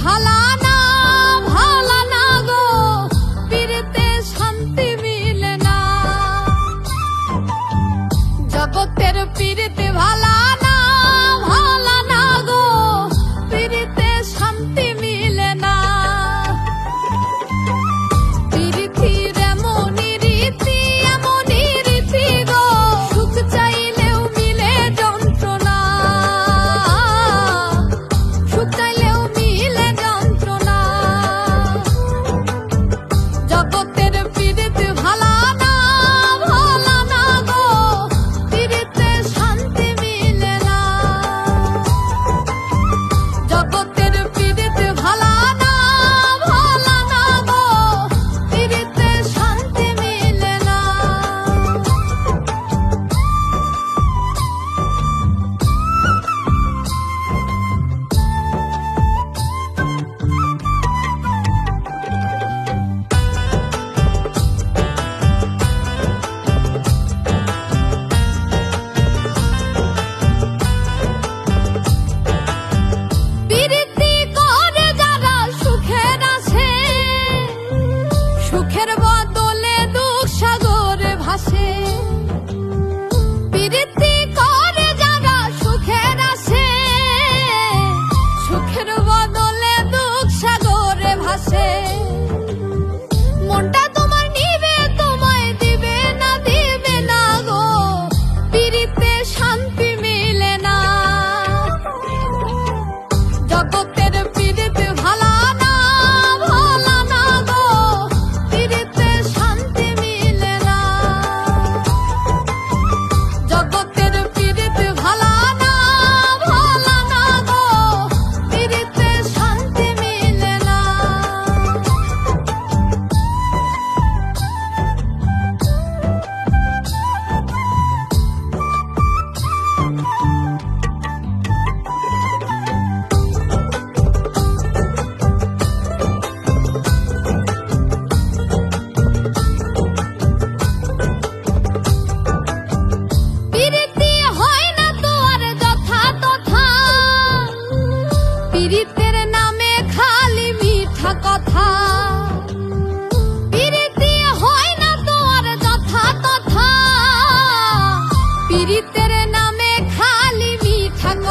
ভালা ভালা শান্তি জগতের পিরিত ভালা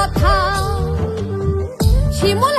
কথা। শিমুল